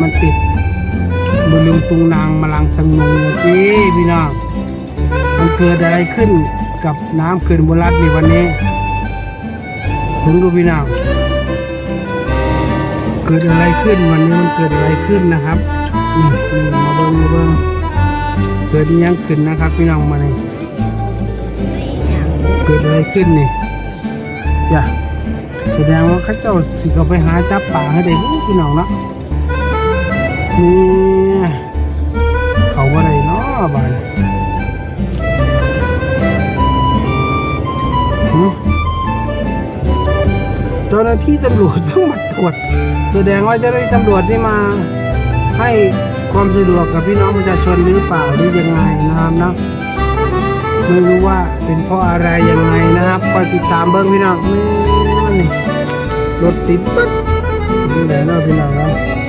มันติดบุลุงตุงนางมาลังสังนงจีพี่น้องมันเกิดอะไรขึ้นกับน้ำเขื่อนบุรัดในวันนี้ถึงดูพี่น้องเกิดอะไรขึ้นวันนี้มันเกิดอะไรขึ้นนะครับนี่มาเบิ้งมาเบิ้งเกิดยังขึ้นนะครับ พี่น้องมาเลยเกิดอะไรขึ้นนี่อย่าแสดงว่าข้าเจ้าสิเขาไปหาจับป่าให้ได้พี่น้องเนาะ นี่เขาว่าไรเนาะบ้านเจ้าหน้าที่ตำรวจต้องมาตรวจแสดงว่าเจ้าหน้าที่ตำรวจนี่มา ให้ความสะดวกกับพี่น้องประชาชนหรือเปล่าหรือยังไงนะครับนะไม่รู้ว่าเป็นเพราะอะไรยังไงนะครับคอยติดตามเบิ้งพี่น้องนี่รถติดปึ๊ดนี่แหละเนาะพี่น้องเนาะ